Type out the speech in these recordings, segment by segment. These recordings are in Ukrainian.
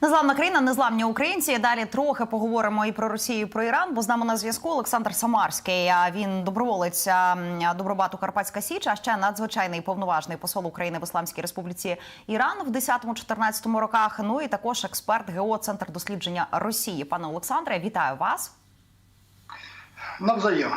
Незламна країна, незламні українці. Далі трохи поговоримо і про Росію, і про Іран. Бо з нами на зв'язку Олександр Самарський. Він доброволець Добробату Карпатська Січ, а ще надзвичайний повноважний посол України в Ісламській Республіці Іран в 10-14 роках. Ну і також експерт ГО Центр дослідження Росії. Пане Олександре, вітаю вас. Навзаєм.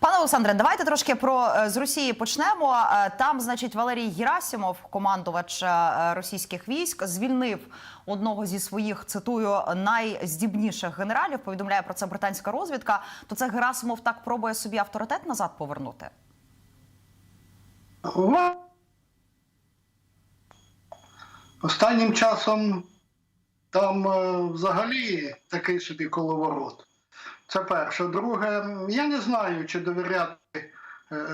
Пане Олександре, давайте трошки про е, з Росії почнемо. Е, Там, значить, Валерій Герасимов, командувач е, російських військ, звільнив одного зі своїх цитую найздібніших генералів. Повідомляє про це британська розвідка. То це Герасимов так пробує собі авторитет назад повернути. Останнім часом там взагалі такий собі коловорот. Це перше. Друге, я не знаю, чи довіряти е,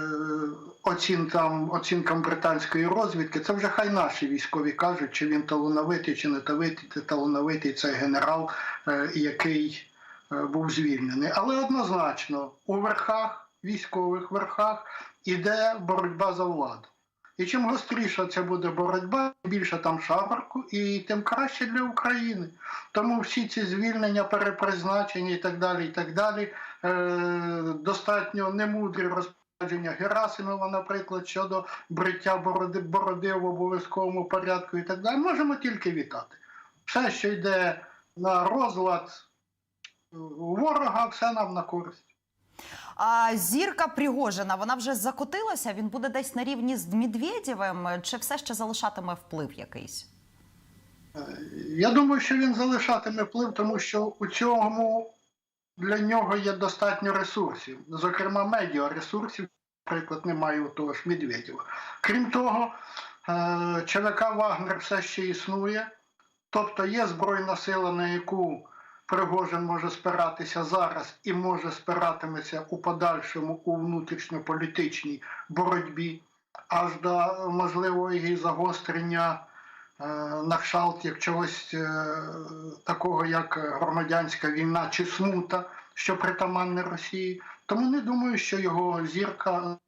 оцінкам, оцінкам британської розвідки. Це вже хай наші військові кажуть, чи він талановитий, чи не талановитий, талановитий цей генерал, е, який е, був звільнений. Але однозначно у верхах, військових верхах, іде боротьба за владу. І чим гостріша це буде боротьба, більше там шабарку, і тим краще для України. Тому всі ці звільнення, перепризначення і так далі, і так далі, е, достатньо немудрі розпорядження Герасимова, наприклад, щодо бриття бороди, бороди в обов'язковому порядку і так далі, можемо тільки вітати. Все, що йде на розлад е, ворога, все нам на користь. А зірка Пригожина, вона вже закотилася. Він буде десь на рівні з Медведєвим, чи все ще залишатиме вплив якийсь? Я думаю, що він залишатиме вплив, тому що у цьому для нього є достатньо ресурсів, зокрема медіаресурсів, наприклад, немає у того ж Медведєва. Крім того, е, ЧВК Вагнер все ще існує, тобто є збройна сила, на яку Пригожин може спиратися зараз і може спиратиметься у подальшому у внутрішньополітичній боротьбі, аж до можливого загострення е, на кшталт як чогось е, такого, як громадянська війна чи смута, що притаманне Росії. Тому не думаю, що його зірка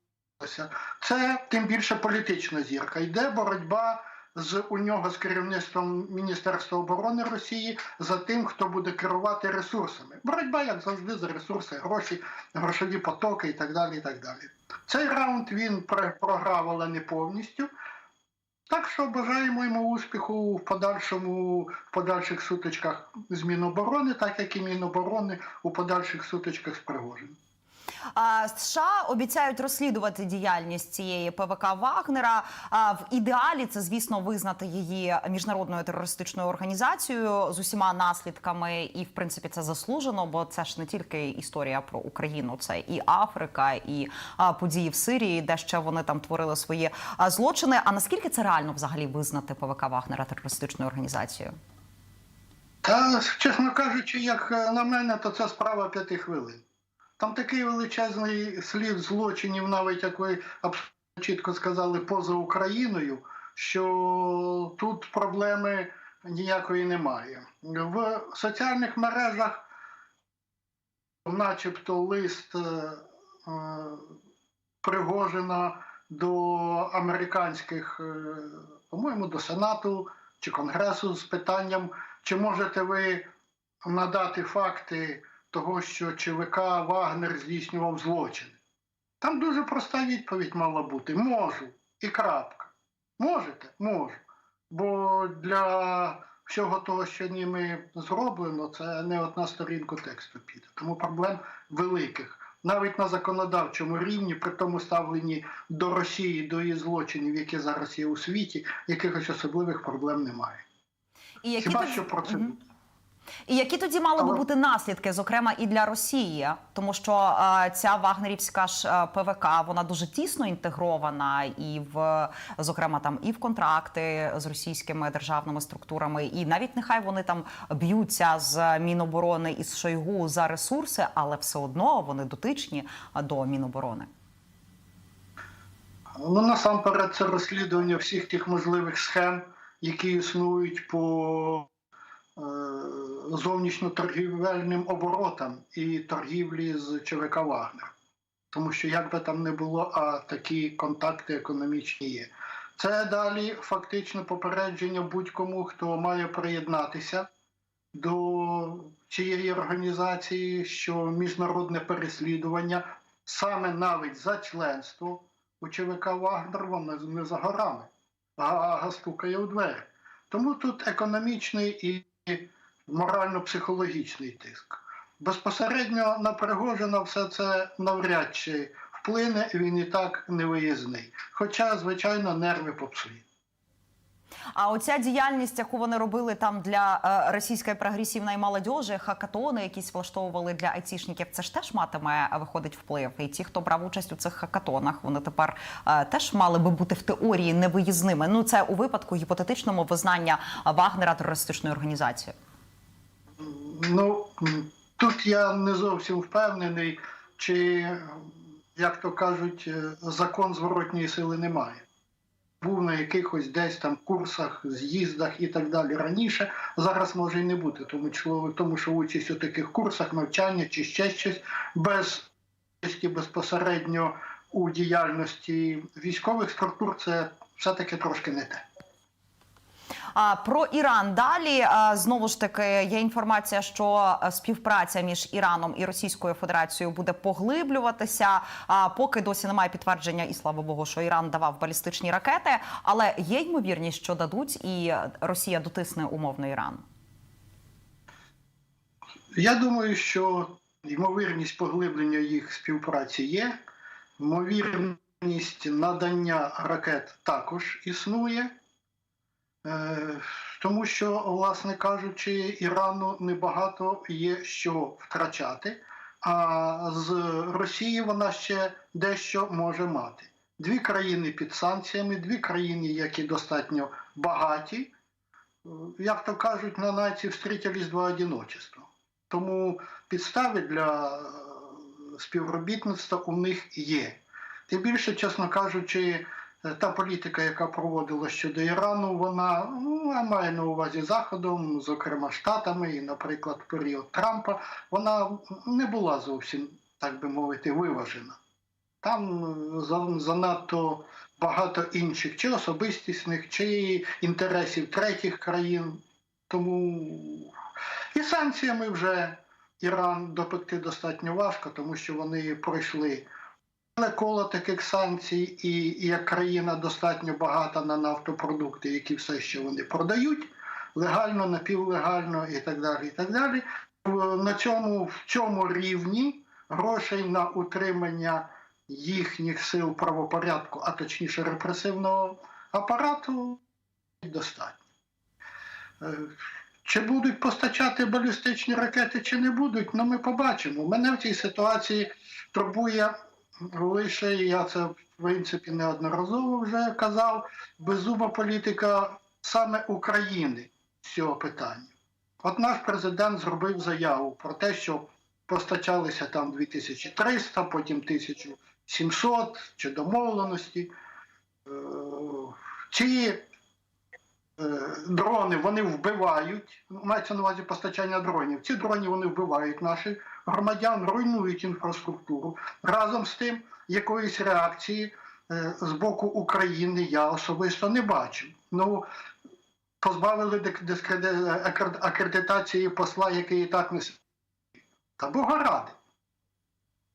це тим більше політична зірка. Йде боротьба з у нього з керівництвом Міністерства оборони Росії за тим, хто буде керувати ресурсами. Боротьба, як завжди, за ресурси, гроші, грошові потоки і так далі. і так далі. Цей раунд він програв, але не повністю. Так що бажаємо йому успіху в подальшому, в подальших сутичках з Міноборони, так як і Міноборони у подальших сутичках з Пригожиним. А США обіцяють розслідувати діяльність цієї ПВК Вагнера. А в ідеалі це, звісно, визнати її міжнародною терористичною організацією з усіма наслідками, і в принципі це заслужено, бо це ж не тільки історія про Україну, це і Африка, і а, події в Сирії, де ще вони там творили свої а, злочини. А наскільки це реально взагалі визнати ПВК Вагнера терористичною організацією? Та, чесно кажучи, як е, на мене, то це справа п'яти хвилин. Там такий величезний слід злочинів, навіть як ви чітко сказали, поза Україною, що тут проблеми ніякої немає. В соціальних мережах, начебто, лист е, е, Пригожина до американських, е, по-моєму, до Сенату чи Конгресу з питанням, чи можете ви надати факти того, що ЧВК Вагнер здійснював злочини? Там дуже проста відповідь мала бути: можу і крапка. Можете? Можу. Бо для всього того, що ними зроблено, це не одна сторінку тексту піде. Тому проблем великих. Навіть на законодавчому рівні, при тому ставленні до Росії, до її злочинів, які зараз є у світі, якихось особливих проблем немає. І які Хіба тоді- що про це Мгм. І які тоді мали би бути наслідки, зокрема і для Росії, тому що е, ця вагнерівська ж е, ПВК вона дуже тісно інтегрована, і в зокрема там і в контракти з російськими державними структурами, і навіть нехай вони там б'ються з Міноборони і з Шойгу за ресурси, але все одно вони дотичні е, до Міноборони. Ну, насамперед, це розслідування всіх тих можливих схем, які існують по зовнішньоторгівельним оборотам і торгівлі з ЧВК Вагнер. Тому що як би там не було, а такі контакти економічні є. Це далі фактично попередження будь-кому, хто має приєднатися до цієї організації, що міжнародне переслідування саме навіть за членство у ЧВК Вагнер воно не за горами, а Гаага стукає у двері. Тому тут економічний і морально-психологічний тиск. Безпосередньо на Пригожина все це навряд чи вплине, він і так не виїзний. Хоча, звичайно, нерви попсує. А оця діяльність, яку вони робили там для е, російської прогресивної молодіжі, хакатони, якісь влаштовували для айтішників, це ж теж матиме е, виходить вплив. І ті, хто брав участь у цих хакатонах, вони тепер е, теж мали би бути в теорії невиїзними. Ну це у випадку гіпотетичному визнання Вагнера терористичною організацією. Ну, тут я не зовсім впевнений, чи, як то кажуть, закон зворотньої сили немає. Був на якихось десь там курсах, з'їздах і так далі раніше. Зараз може і не бути, тому чоловік, тому що участь у таких курсах, навчання чи ще щось без безпосередньо у діяльності військових структур це все-таки трошки не те. А про Іран далі знову ж таки є інформація, що співпраця між Іраном і Російською Федерацією буде поглиблюватися. А поки досі немає підтвердження, і слава Богу, що Іран давав балістичні ракети, але є ймовірність, що дадуть, і Росія дотисне умовно Іран. Я думаю, що ймовірність поглиблення їх співпраці є. Ймовірність надання ракет також існує. Е, Тому що, власне кажучи, Ірану небагато є що втрачати, а з Росії вона ще дещо може мати. Дві країни під санкціями, дві країни, які достатньо багаті, Е, як то кажуть, на нації встретились два одиночества. Тому підстави для е, співробітництва у них є. Тим більше, чесно кажучи, та політика, яка проводила щодо Ірану, вона ну, я маю на увазі Заходом, зокрема Штатами, і, наприклад, період Трампа, вона не була зовсім, так би мовити, виважена. Там е, занадто багато інших, чи особистісних, чи інтересів третіх країн. Тому і санкціями вже Іран допекти достатньо важко, тому що вони пройшли коло таких санкцій, і, як країна достатньо багата на нафтопродукти, які все ще вони продають легально, напівлегально і так далі. І так далі. На цьому в цьому рівні грошей на утримання їхніх сил правопорядку, а точніше репресивного апарату, достатньо. Е, Чи будуть постачати балістичні ракети, чи не будуть, ну ми побачимо. Мене в цій ситуації турбує лише, я це в принципі неодноразово вже казав, беззуба політика саме України з цього питання. От наш президент зробив заяву про те, що постачалися там 2300, потім 1700 чи домовленості. Е, Ці е, дрони вони вбивають, мається на увазі постачання дронів. Ці дрони вони вбивають наших громадян, руйнують інфраструктуру. Разом з тим, якоїсь реакції е, з боку України я особисто не бачив. Ну, позбавили акредитації посла, який і так не та Бога ради.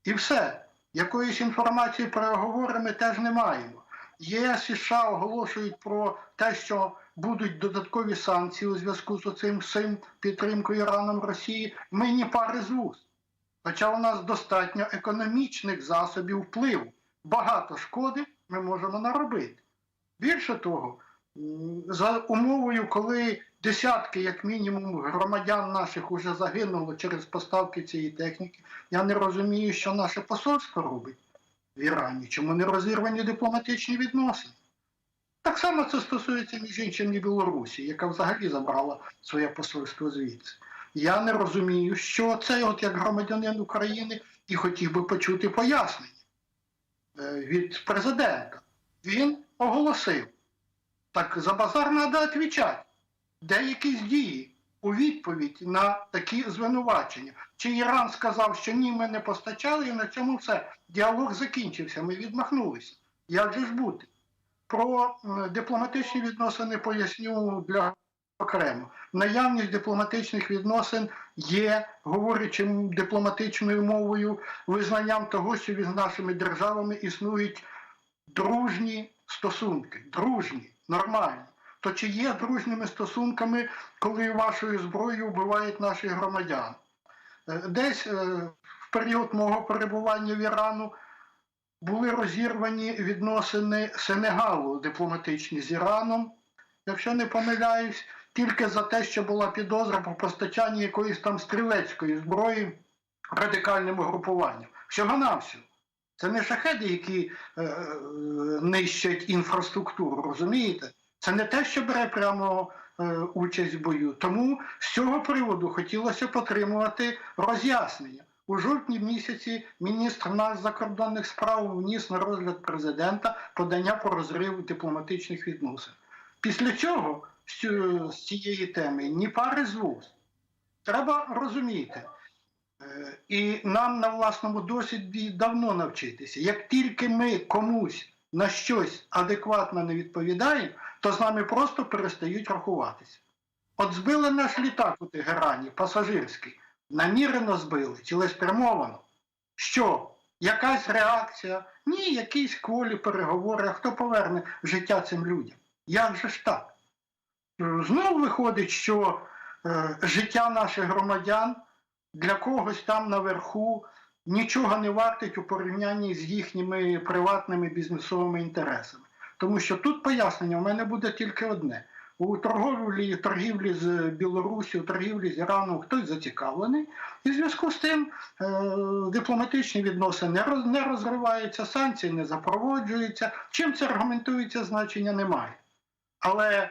І все. Якоїсь інформації переговори ми теж не маємо. ЄС і США оголошують про те, що будуть додаткові санкції у зв'язку з цим всім підтримкою Іраном Росії. Ми ні пари з вуст. Хоча у нас достатньо економічних засобів впливу. Багато шкоди ми можемо наробити. Більше того, за умовою, коли десятки, як мінімум, громадян наших уже загинуло через поставки цієї техніки, я не розумію, що наше посольство робить в Ірані, чому не розірвані дипломатичні відносини. Так само це стосується, між іншим, і Білорусі, яка взагалі забрала своє посольство звідси. Я не розумію, що це, от як громадянин України, і хотів би почути пояснення е, від президента. Він оголосив, так за базар треба відповідати. Де якісь дії у відповідь на такі звинувачення? Чи Іран сказав, що ні, ми не постачали, і на цьому все. Діалог закінчився, ми відмахнулися. Як же ж бути? про дипломатичні відносини поясню для окремо. Наявність дипломатичних відносин є, говорячи дипломатичною мовою, визнанням того, що між нашими державами існують дружні стосунки, дружні, нормальні. То чи є дружніми стосунками, коли вашою зброєю вбивають наших громадян? Е, Десь е, в період мого перебування в Ірану були розірвані відносини Сенегалу дипломатичні з Іраном, якщо не помиляюсь, тільки за те, що була підозра про постачання якоїсь там стрілецької зброї радикальним угрупуванням. Всього навсього. Це не шахеди, які е, е, нищать інфраструктуру, розумієте? Це не те, що бере прямо е, участь в бою. Тому з цього приводу хотілося б отримувати роз'яснення. У жовтні місяці міністр нас закордонних справ вніс на розгляд президента подання про розрив дипломатичних відносин. Після цього з цієї теми ні пари з вуз. Треба розуміти. Е, І нам на власному досвіді давно навчитися. Як тільки ми комусь на щось адекватно не відповідаємо, то з нами просто перестають рахуватися. От збили наш літак у Тегерані, пасажирський, намірено збили, цілеспрямовано. Що? Якась реакція? Ні, якісь кволі переговори, а хто поверне життя цим людям? Як же ж так? Е, Знову виходить, що е, життя наших громадян для когось там наверху нічого не вартить у порівнянні з їхніми приватними бізнесовими інтересами. Тому що тут пояснення в мене буде тільки одне. У торговлі, торгівлі з Білорусі, у торгівлі з Іраном хтось зацікавлений, і в зв'язку з тим е, дипломатичні відносини роз, не розриваються, санкції не запроводжуються. Чим це аргументується, значення немає. Але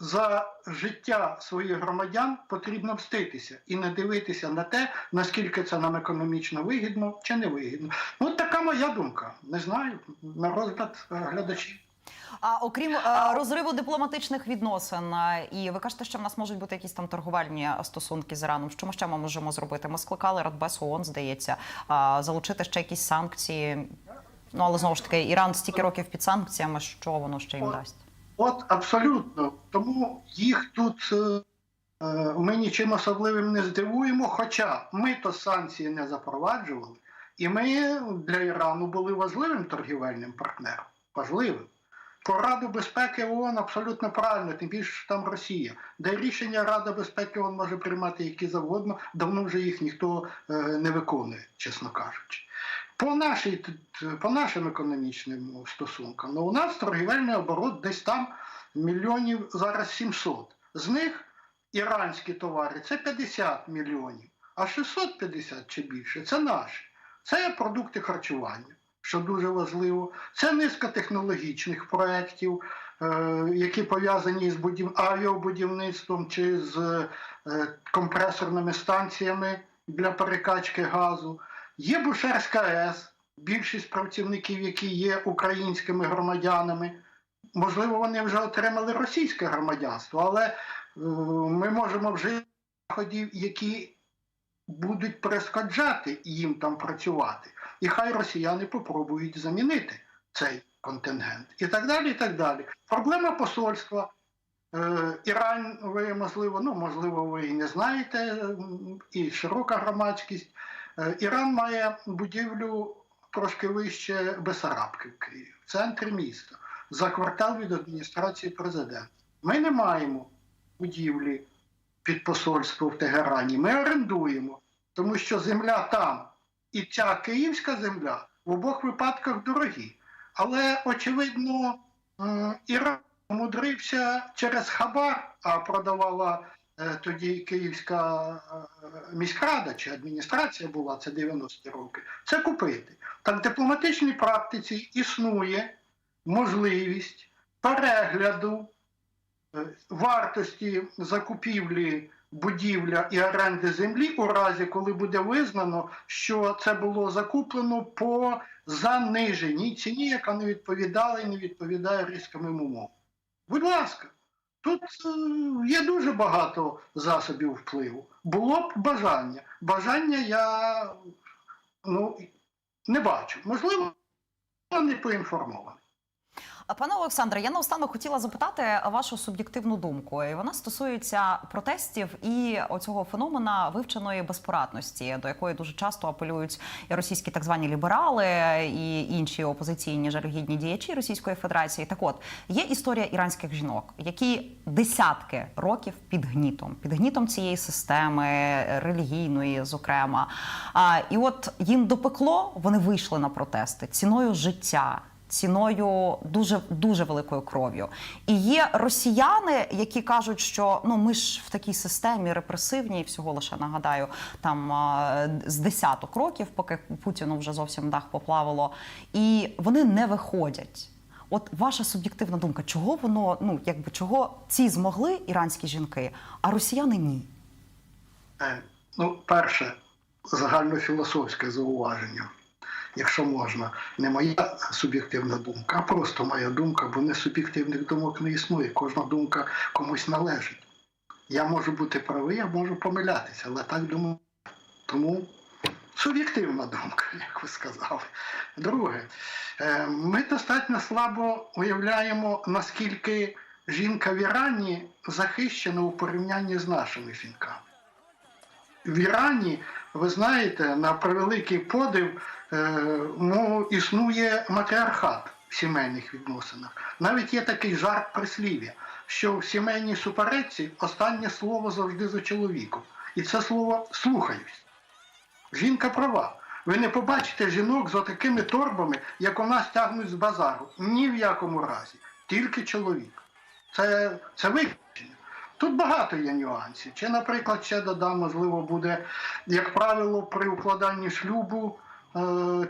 за життя своїх громадян потрібно мститися і не дивитися на те, наскільки це нам економічно вигідно чи не вигідно. Ну, От така моя думка. Не знаю, на розгляд е, глядачів. А окрім е, розриву дипломатичних відносин, е, і ви кажете, що в нас можуть бути якісь там торговельні стосунки з Іраном. Що ми ще ми можемо зробити? Ми скликали Радбез ООН, здається, а, залучити ще якісь санкції. Ну але знову ж таки, Іран стільки років під санкціями, що воно ще їм дасть? От абсолютно. Тому їх тут е, е, ми нічим особливим не здивуємо. Хоча ми то санкції не запроваджували, і ми для Ірану були важливим торгівельним партнером. Важливим. Про Раду безпеки ООН абсолютно правильно, тим більше що там Росія. Де рішення Рада безпеки ООН може приймати які завгодно, давно вже їх ніхто е, не виконує, чесно кажучи. По, нашій, по нашим економічним стосункам, ну, у нас торгівельний оборот десь там мільйонів зараз 700. З них іранські товари це 50 мільйонів, а 650 чи більше це наші. Це продукти харчування, що дуже важливо. Це низка технологічних проєктів, е, які пов'язані з будів... авіабудівництвом чи з е, компресорними станціями для перекачки газу. Є Бушерська АЕС, більшість працівників, які є українськими громадянами. Можливо, вони вже отримали російське громадянство, але е, ми можемо вжити заходів, які будуть перешкоджати їм там працювати. І хай росіяни попробують замінити цей контингент. І так далі. і так далі. Проблема посольства. Е, Іран, ви можливо, ну можливо, ви і не знаєте, і широка громадськість. Е, Іран має будівлю трошки вище Бесарабки в Києві, в центрі міста, за квартал від адміністрації президента. Ми не маємо будівлі під посольство в Тегерані. Ми орендуємо, тому що земля там і ця київська земля в обох випадках дорогі. Але, очевидно, Іран умудрився через хабар, а продавала тоді Київська е, міськрада чи адміністрація була, це 90-ті роки, це купити. Так в дипломатичній практиці існує можливість перегляду е, вартості закупівлі будівля і оренди землі у разі, коли буде визнано, що це було закуплено по заниженій ціні, яка не відповідала і не відповідає різким умовам. Будь ласка, тут е, є дуже багато засобів впливу. Було б бажання. Бажання я ну, не бачу. Можливо, не поінформований. Пане Олександре, я наостанок хотіла запитати вашу суб'єктивну думку. І вона стосується протестів і оцього феномена вивченої безпорадності, до якої дуже часто апелюють і російські так звані ліберали, і інші опозиційні жалюгідні діячі Російської Федерації. Так от є історія іранських жінок, які десятки років під гнітом, під гнітом цієї системи релігійної, зокрема. І от їм допекло, вони вийшли на протести ціною життя ціною дуже дуже великою кров'ю. І є росіяни, які кажуть, що ну ми ж в такій системі репресивній, всього лише нагадаю, там з десяток років, поки Путіну вже зовсім дах поплавило, і вони не виходять. От ваша суб'єктивна думка, чого воно, ну якби чого ці змогли іранські жінки, а росіяни ні? Е, Ну, перше, загальнофілософське зауваження, якщо можна, не моя суб'єктивна думка, а просто моя думка, бо не суб'єктивних думок не існує. Кожна думка комусь належить. Я можу бути правий, я можу помилятися, але так думаю. Тому суб'єктивна думка, як ви сказали. Друге, е, ми достатньо слабо уявляємо, наскільки жінка в Ірані захищена у порівнянні з нашими жінками. В Ірані, ви знаєте, на превеликий подив е, ну, існує матріархат в сімейних відносинах. Навіть є такий жарт прислів'я, що в сімейній суперечці останнє слово завжди за чоловіком. І це слово слухаюсь. Жінка права. Ви не побачите жінок з отакими торбами, як у нас тягнуть з базару. Ні в якому разі. Тільки чоловік. Це, це виключення. Тут багато є нюансів. Чи, наприклад, ще додам, можливо, буде, як правило, при укладанні шлюбу е,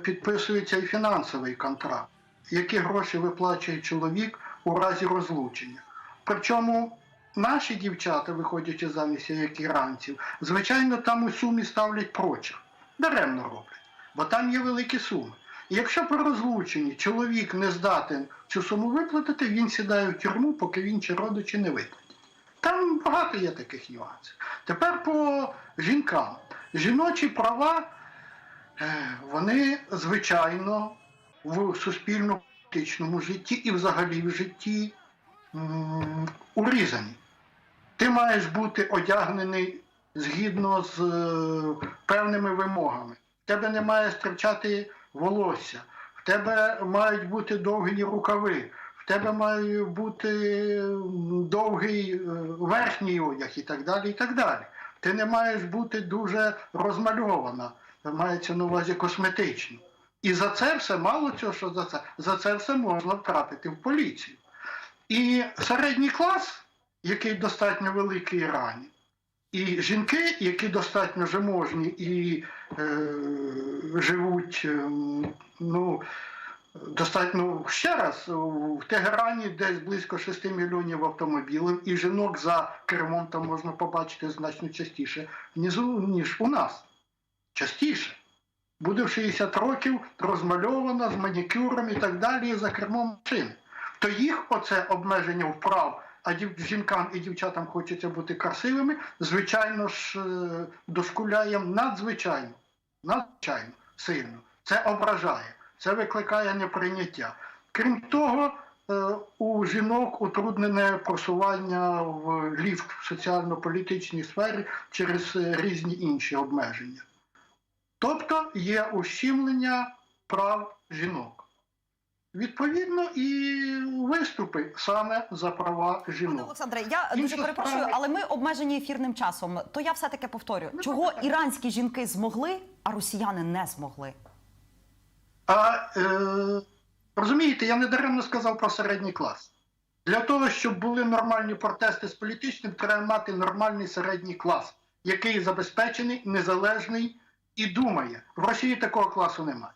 підписується і фінансовий контракт, які гроші виплачує чоловік у разі розлучення. Причому наші дівчата, виходячи замість як іранців, звичайно, там у сумі ставлять прочих. Даремно роблять, бо там є великі суми. Якщо при розлученні чоловік не здатен цю суму виплатити, він сідає в тюрму, поки він чи родичі не виплатять. Там багато є таких нюансів. Тепер по жінкам. Жіночі права, е, вони, звичайно, в суспільно-політичному житті і взагалі в житті урізані. Ти маєш бути одягнений згідно з е, певними вимогами. В тебе не має стирчати волосся, в тебе мають бути довгі рукави, тебе має бути довгий е, верхній одяг і так далі. і так далі. Ти не маєш бути дуже розмальована, мається на увазі косметично. І за це все, мало цього, що за це, за це все можна втрапити в поліцію. І середній клас, який достатньо великий в Ірані, і жінки, які достатньо заможні і е, живуть ем, ну, достатньо ще раз в Тегерані десь близько 6 мільйонів автомобілів, і жінок за кермом там можна побачити значно частіше, ніж у нас. Частіше. Буде в 60 років розмальована з манікюром і так далі за кермом машини. То їх оце обмеження вправ, а жінкам і дівчатам хочеться бути красивими, звичайно ж е, дошкуляє надзвичайно, надзвичайно сильно. Це ображає, це викликає неприйняття. Крім того, е, у жінок утруднене просування в ліфт в соціально-політичній сфері через е, різні інші обмеження. Тобто є ущемлення прав жінок. Відповідно, і виступи саме за права Пане жінок. Олександре, я дуже перепрошую, але ми обмежені ефірним часом. То я все таки повторю, чого іранські жінки змогли, а росіяни не змогли. А е, розумієте, я не даремно сказав про середній клас. Для того, щоб були нормальні протести з політичним, треба мати нормальний середній клас, який забезпечений, незалежний і думає. В Росії такого класу немає.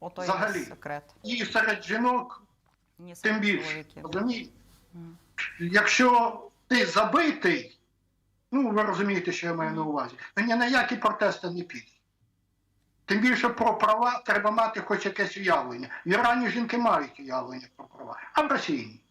Ото Взагалі. секрет. І серед жінок Ні, тим більше. Розумієте? Якщо ти забитий, ну ви розумієте, що я маю на увазі, то ні на які протести не піде. Тим більше про права треба мати хоч якесь уявлення. В Ірані жінки мають уявлення про права, а в Росії ні.